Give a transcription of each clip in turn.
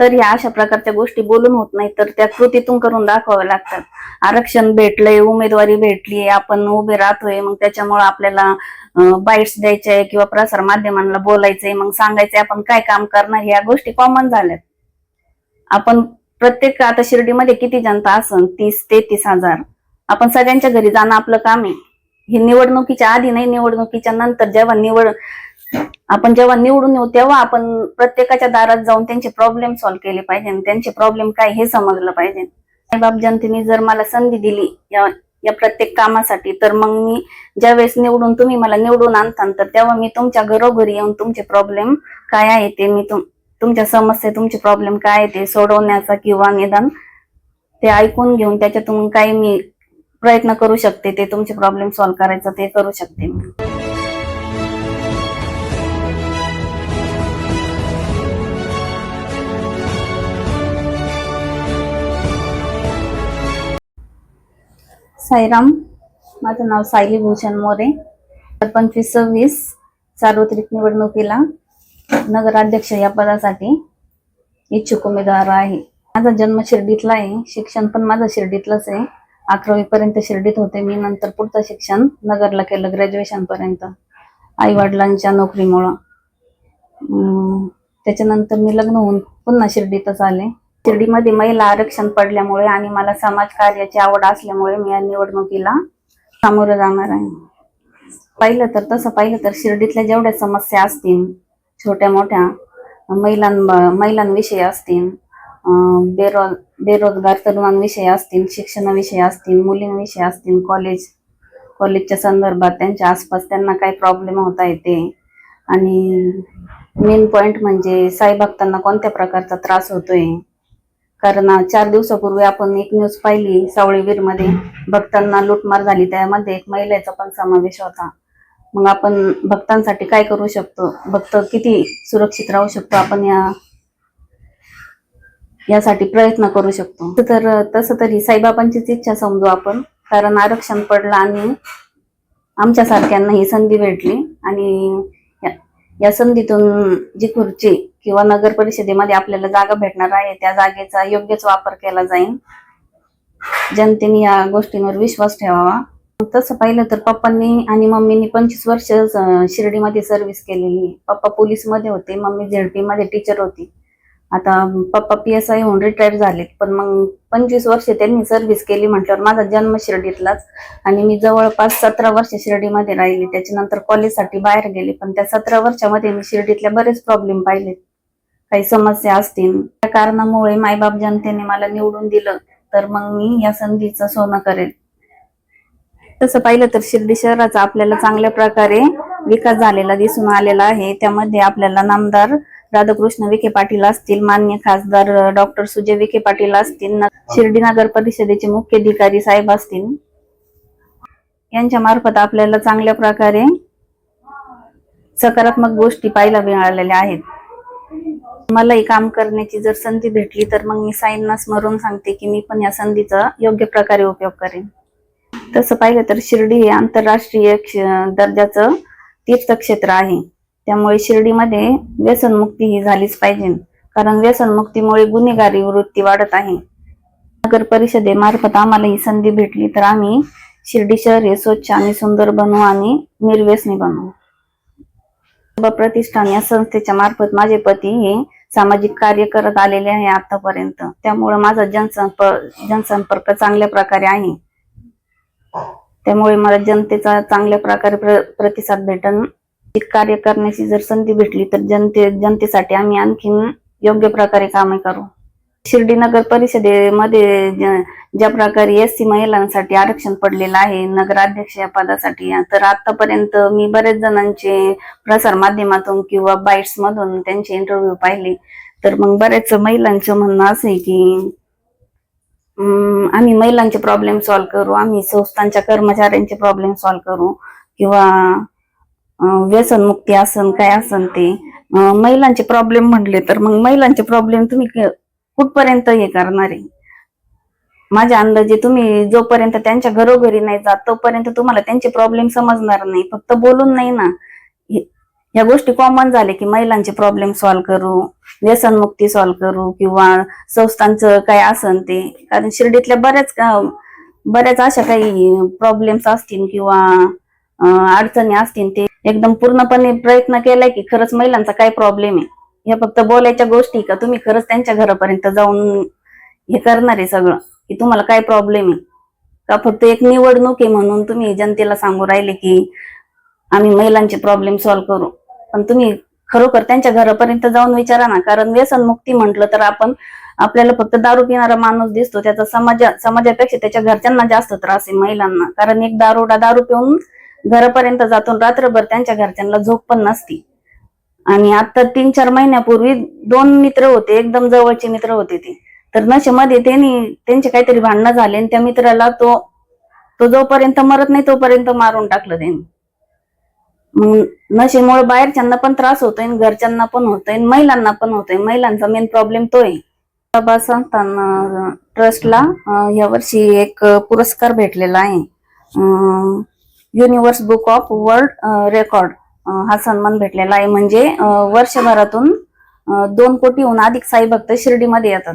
तर ह्या अशा प्रकारच्या गोष्टी बोलून होत नाही तर त्या कृतीतून करून दाखवाव्या लागतात. आरक्षण भेटलंय उमेदवारी भेटली आपण उभे राहतोय मग त्याच्यामुळे आपल्याला बाईट्स द्यायचे किंवा प्रसार माध्यमांना बोलायचंय मग सांगायचंय आपण काय काम करणार या गोष्टी कॉमन झाल्यात. आपण प्रत्येक आता शिर्डीमध्ये किती जनता असन? तीस तेहतीस हजार. आपण सगळ्यांच्या घरी जाणं आपलं काम आहे. हे निवडणुकीच्या आधी नाही निवडणुकीच्या नंतर जेव्हा निवड आपण जेव्हा निवडून येऊ तेव्हा आपण प्रत्येकाच्या दारात जाऊन त्यांचे प्रॉब्लेम सॉल्व्ह केले पाहिजे त्यांचे प्रॉब्लेम काय हे समजलं पाहिजे. साईबाब जनतेने जर मला संधी दिली या या प्रत्येक कामासाठी तर मग मी ज्या वेळेस निवडून तुम्ही मला निवडून आणता तर तेव्हा मी तुमच्या घरोघरी येऊन तुमचे प्रॉब्लेम काय आहे ते मी तुम तुमच्या समस्या तुमचे प्रॉब्लेम काय आहे ते सोडवण्याचा किंवा निदान ते ऐकून घेऊन त्याच्यातून काही मी प्रयत्न करू शकते ते तुमचे प्रॉब्लेम सॉल्व्ह करायचा ते करू शकते मी. साईराम. माझं नाव सायली भूषण मोरे. पंचवीस सव्वीस सार्वत्रिक निवडणुकीला नगराध्यक्ष या पदासाठी इच्छुक उमेदवार आहे. माझा जन्म शिर्डीतला आहे. शिक्षण पण माझं शिर्डीतलंच आहे. अकरावी पर्यंत शिर्डीत होते मी. नंतर पुढचं शिक्षण नगरला केलं ग्रॅज्युएशन पर्यंत आई वडिलांच्या नोकरीमुळं त्याच्यानंतर मी लग्न होऊन पुन्हा शिर्डीतच आले. शिर्डीमध्ये महिला आरक्षण पडल्यामुळे आणि मला समाज कार्याची आवड असल्यामुळे मी या निवडणुकीला सामोरं जाणार आहे. पाहिलं तर तसं पाहिलं तर शिर्डीतल्या जेवढ्या समस्या असतील छोट्या मोठ्या महिलां महिलांविषयी असतील बेरोज बेरो बेरोजगार तरुणांविषयी असतील शिक्षणाविषयी असतील मुलींविषयी असतील कॉलेज कॉलेजच्या संदर्भात त्यांच्या आसपास त्यांना काय प्रॉब्लेम होता येते. आणि मेन पॉइंट म्हणजे साई भक्तांना कोणत्या प्रकारचा त्रास होतोय? कारण चार दिवसापूर्वी आपण एक न्यूज पाहिली सावळीवीरमध्ये भक्तांना लूटमार झाली. त्यामध्ये एक महिलेचा पण समावेश होता. मग आपण भक्तांसाठी काय करू शकतो? भक्त किती सुरक्षित राहू शकतो? आपण या यासाठी प्रयत्न करू शकतो. तर तसं तरी साईबाबांचीच इच्छा समजू आपण. कारण आरक्षण पडलं आणि आमच्यासारख्यांना ही संधी भेटली. आणि या- संधीतून जी खुर्ची किंवा नगर परिषदेमध्ये आपल्याला जागा भेटणार आहे त्या जागेचा योग्यच वापर केला जाईल. जनतेने या गोष्टींवर विश्वास ठेवावा. तसं पाहिलं तर पप्पांनी आणि मम्मीनी पंचवीस वर्ष शिर्डीमध्ये सर्व्हिस केलेली पप्पा पोलीसमध्ये होते मम्मी झेडपी मध्ये टीचर होती. आता पप्पा पी एस आय होऊन रिटायर झालेत पण मग पंचवीस वर्ष त्यांनी सर्व्हिस केली म्हटल्यावर माझा जन्म शिर्डीतलाच. आणि मी जवळपास सतरा वर्ष शिर्डीमध्ये राहिली त्याच्यानंतर कॉलेजसाठी बाहेर गेले पण त्या सतरा वर्षामध्ये मी शिर्डीतल्या बरेच प्रॉब्लेम पाहिले. काही समस्या असतील. त्या कारणामुळे मायबाप जनतेने मला निवडून दिलं तर मग मी या संधीचं सोनं करेल. तसं पाहिलं तर शिर्डी शहराचा आपल्याला चांगल्या प्रकारे विकास झालेला दिसून आलेला आहे. त्यामध्ये आपल्याला नामदार राधाकृष्ण विखे पाटील असतील मान्य खासदार डॉक्टर सुजय विखे पाटील असतील शिर्डी नगर परिषदेचे मुख्य अधिकारी साहेब असतील. यांच्या मार्फत आपल्याला चांगल्या प्रकारे सकारात्मक गोष्टी पाहायला मिळालेल्या आहेत. मलाही काम करण्याची जर संधी भेटली तर मग मी साईंना स्मरून सांगते की मी पण या संधीचा योग्य प्रकारे उपयोग करेन. तसं पाहिलं तर शिर्डी हे आंतरराष्ट्रीय दर्जाचं तीर्थक्षेत्र आहे. त्यामुळे शिर्डीमध्ये व्यसनमुक्ती ही झालीच पाहिजे. कारण व्यसनमुक्तीमुळे गुन्हेगारी वृत्ती वाढत आहे. नगर परिषदेमार्फत आम्हाला ही संधी भेटली तर आम्ही शिर्डी शहर हे स्वच्छ आणि सुंदर बनवू आणि निर्व्यसनी बनवू. प्रतिष्ठान या संस्थेच्या मार्फत माझे पती हे सामाजिक कार्य करत आलेले आहे आतापर्यंत. त्यामुळे माझा जनसंपर्क जनसंपर्क चांगल्या प्रकारे आहे. त्यामुळे मला जनतेचा चांगल्या प्रकारे प्र- प्रतिसाद भेटन कार्य करण्याची जर संधी भेटली तर जनते जनतेसाठी आम्ही आणखीन योग्य प्रकारे कामे करू. शिर्डी नगर परिषदेमध्ये ज्या प्रकारे एस सी महिलांसाठी आरक्षण पडलेलं आहे नगराध्यक्ष या पदासाठी तर आतापर्यंत मी बरेच जणांचे प्रसार माध्यमातून किंवा बाईट्स मधून त्यांचे इंटरव्ह्यू पाहिले. तर मग बऱ्याच महिलांचं म्हणणं असं आहे की आम्ही महिलांचे प्रॉब्लेम सॉल्व्ह करू आम्ही संस्थांच्या कर्मचाऱ्यांचे प्रॉब्लेम सॉल्व्ह करू किंवा व्यसनमुक्ती आसन काय असन ते. महिलांचे प्रॉब्लेम म्हणले तर मग महिलांचे प्रॉब्लेम तुम्ही कुठपर्यंत हे करणार आहे? माझ्या अंदाजे तुम्ही जोपर्यंत त्यांच्या घरोघरी नाही जात तोपर्यंत तुम्हाला त्यांचे प्रॉब्लेम समजणार नाही. फक्त बोलून नाही ना. या ह्या गोष्टी कॉमन झाले की महिलांचे प्रॉब्लेम सॉल्व्ह करू व्यसनमुक्ती सॉल्व्ह करू किंवा संस्थांचं काय असन ते. कारण शिर्डीतल्या बऱ्याच बऱ्याच अशा काही प्रॉब्लेम्स असतील किंवा अडचणी असतील ते एकदम पूर्णपणे प्रयत्न केलाय की खरंच महिलांचा काय प्रॉब्लेम आहे? ह्या फक्त बोलायच्या गोष्टी का तुम्ही खरंच त्यांच्या घरापर्यंत जाऊन हे करणार आहे सगळं? की तुम्हाला काय प्रॉब्लेम आहे? का फक्त एक निवडणूक आहे म्हणून तुम्ही जनतेला सांगू राहिले की आम्ही महिलांचे प्रॉब्लेम सॉल्व्ह करू? पण तुम्ही खरोखर त्यांच्या घरापर्यंत जाऊन विचारा ना. कारण व्यसनमुक्ती म्हटलं तर आपण आपल्याला फक्त दारू पिणारा माणूस दिसतो. त्याचा समाजा समाजापेक्षा त्याच्या घरच्यांना जास्त त्रास आहे महिलांना. कारण एक दारोडा दारू पिऊन घरापर्यंत जातो रात्रभर त्यांच्या घरच्यांना झोप पण नसती. आणि आता तीन चार महिन्यापूर्वी दोन मित्र होते एकदम जवळचे मित्र होते ते. तर नशेमध्ये त्यांनी त्यांचे काहीतरी भांडणं झाले आणि त्या मित्राला तो तो जोपर्यंत मरत नाही तोपर्यंत मारून टाकलं त्यांनी. नशेमुळे बाहेरच्यांना पण त्रास होतोय आणि घरच्यांना पण होतोय आणि महिलांना पण होतोय. महिलांचा मेन प्रॉब्लेम तो आहे. बाबा संस्थान ट्रस्टला या वर्षी एक पुरस्कार भेटलेला आहे. Universe book of world record हा सन्मान भेटलेला आहे. म्हणजे वर्षभरातून दोन कोटीहून अधिक साई भक्त शिर्डीमध्ये येतात.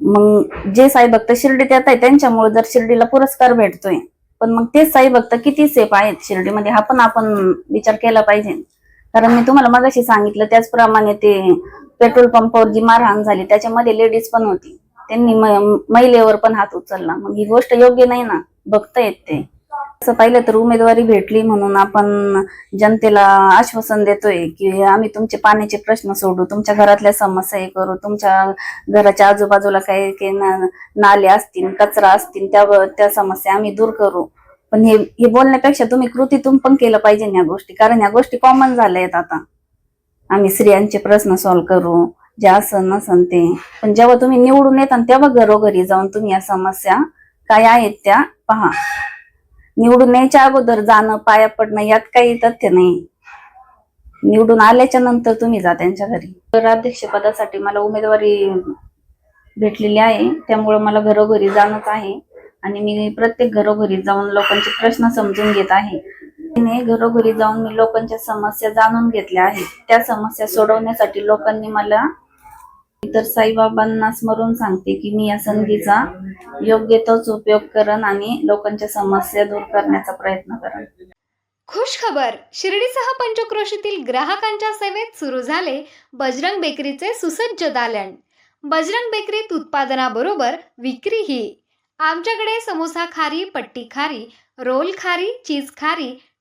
मग जे साई भक्त शिर्डीत येत आहे त्यांच्यामुळे जर शिर्डीला पुरस्कार भेटतोय पण मग तेच साई भक्त किती सेफ आहेत शिर्डीमध्ये? हा पण आपण विचार केला पाहिजे. कारण मी तुम्हाला मगाशी सांगितलं त्याचप्रमाणे ते पेट्रोल पंपावर जी मारहाण झाली त्याच्यामध्ये लेडीज पण होती. त्यांनी महिलेवर पण हात उचलला. मग ही गोष्ट योग्य नाही ना? बघतायत ते. असं पाहिलं तर उमेदवारी भेटली म्हणून आपण जनतेला आश्वासन देतोय की आम्ही तुमचे पाण्याचे प्रश्न सोडू. तुमच्या घरातल्या समस्या हे करू. तुमच्या घराच्या आजूबाजूला काही काही ना- नाले असतील कचरा असतील त्या त्या समस्या आम्ही दूर करू. पण हे हे बोलण्यापेक्षा तुम्ही कृतीतून पण केलं पाहिजे या गोष्टी. कारण या गोष्टी कॉमन झाल्या आहेत आता. आम्ही स्त्रियांचे प्रश्न सॉल्व्ह करू. जे असं नसन ते. पण जेव्हा तुम्ही निवडून येता तेव्हा घरोघरी जाऊन तुम्ही या समस्या काय आहेत त्या पहा. निवडून यायच्या अगोदर जाणं पाया पडणं यात काही तथ्य नाही. निवडून आल्याच्यानंतर तुम्ही जा त्यांच्या घरी. तर अध्यक्षपदासाठी मला उमेदवारी भेटलेली आहे. त्यामुळे मला घरोघरी जाणंच आहे. आणि मी प्रत्येक घरोघरी जाऊन लोकांचे प्रश्न समजून घेत आहे. तिने घरोघरी जाऊन मी लोकांच्या समस्या जाणून घेतल्या आहेत. त्या समस्या सोडवण्यासाठी लोकांनी मला तर साईबाबांना स्मरून सांगते की मी या संधीचा योग्य तोच उपयोग करन आणि लोकांच्या समस्या दूर करण्याचा प्रयत्न करन खुश खबर शिर्डीसह पंचक्रोशीतील ग्राहकांच्या सेवेत सुरू झाले बजरंग बेकरीचे सुसज्ज दालन. बजरंग बेकरीत उत्पादनाबरोबर विक्रीही. आमच्याकडे समोसा खारी पट्टी खारी रोल खारी चीज खारी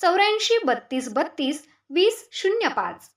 चौऱ्याऐंशी बत्तीस बत्तीस वीस शून्य पाच.